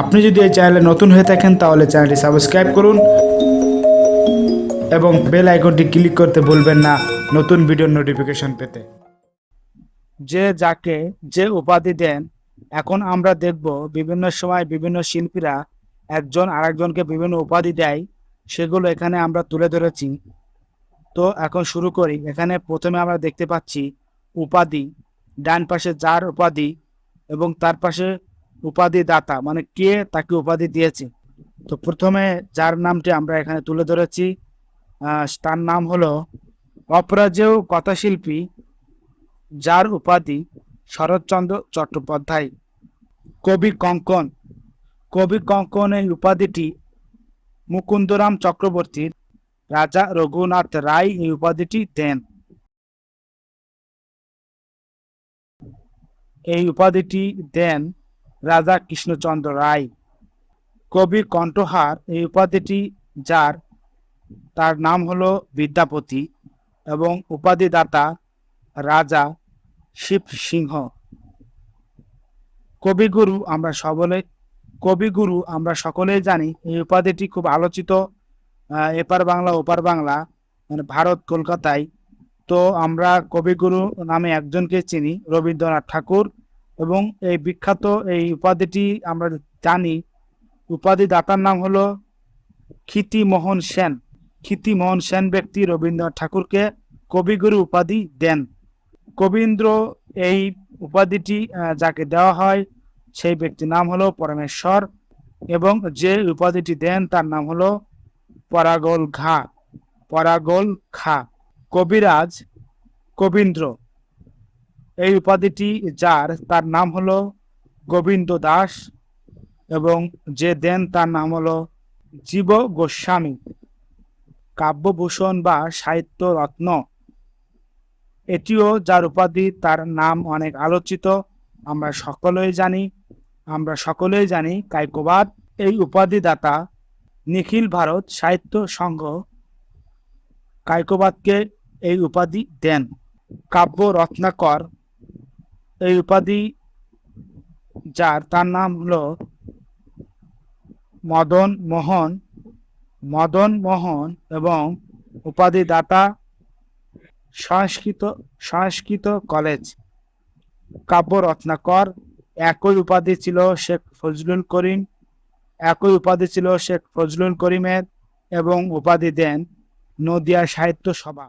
আপনি যদি এই চ্যানেলে নতুন হয়ে থাকেন, তাহলে চ্যানেলটি সাবস্ক্রাইব করুন এবং বেল আইকনটি ক্লিক করতে ভুলবেন না, নতুন ভিডিওর নোটিফিকেশন পেতে। যে যাকে যে উপাধি দেন, এখন আমরা দেখব বিভিন্ন সময় বিভিন্ন শিল্পীরা একজন আরেকজনকে বিভিন্ন উপাধি দেয়, সেগুলো এখানে আমরা তুলে ধরেছি। তো এখন শুরু করি। এখানে প্রথমে আমরা দেখতে পাচ্ছি উপাধি, ডান পাশে যার উপাধি এবং তার পাশে উপাধি দাতা মানে কে তাকে উপাধি দিয়েছে? তো প্রথমে যার নামটি আমরা এখানে তুলে ধরেছি তার নাম হলো অপরাজেয় কথাশিল্পী, যার উপাধি শরৎচন্দ্র চট্টোপাধ্যায়। কবি কঙ্কন কবি কঙ্কন এই উপাধিটি মুকুন্দরাম চক্রবর্তীর রাজা রঘুনাথ রায় এই উপাধিটি দেন। এই উপাধিটি দেন রাজা কৃষ্ণচন্দ্র রায়। কবি কণ্ঠহার এই উপাধিটি যার, তার নাম হলো বিদ্যাপতি এবং উপাধিদাতা রাজা শিব সিংহ কবিগুরু আমরা সকলে, কবিগুরু আমরা সকলেই জানি, এই উপাধিটি খুব আলোচিত এপার বাংলা, ওপার বাংলা মানে ভারত, কলকাতায়। তো আমরা কবিগুরু নামে একজনকে চিনি, রবীন্দ্রনাথ ঠাকুর। এবং এই বিখ্যাত এই উপাধিটি আমরা জানি। উপাধি দাতার নাম হলো ক্ষিতিমোহন সেন। ক্ষিতিমোহন সেন ব্যক্তি রবীন্দ্রনাথ ঠাকুরকে কবিগুরু উপাধি দেন। কবীন্দ্র এই উপাধিটি যাকে দেওয়া হয়, সেই ব্যক্তির নাম হলো পরমেশ্বর এবং যে উপাধিটি দেন তার নাম হলো পরাগল ঘা। পরাগল খা কবিরাজ কবীন্দ্র। এই উপাধিটি যার, তার নাম হলো গোবিন্দ দাস এবং যে দেন তার নাম হলো জীব গোস্বামী। কাব্যভূষণ বা সাহিত্য রত্ন। এটিও যার উপাধি, তার নাম অনেক আলোচিত। আমরা সকলেই জানি, আমরা সকলেই জানি কাইকোবাদ। এই উপাধি দাতা নিখিল ভারত সাহিত্য সংঘ কাইকোবাদকে এই উপাধি দেন। কাব্য রত্নাকর এই উপাধি যার, তার নাম হলো মদন মোহন। মদন মোহন এবং উপাধি দাতা সংস্কৃত সংস্কৃত কলেজ কাব্য রত্নাকর একই উপাধি ছিল শেখ ফজলুল করিম, একই উপাধি ছিল শেখ ফজলুল করিমের এবং উপাধি দেন নদিয়া সাহিত্য সভা।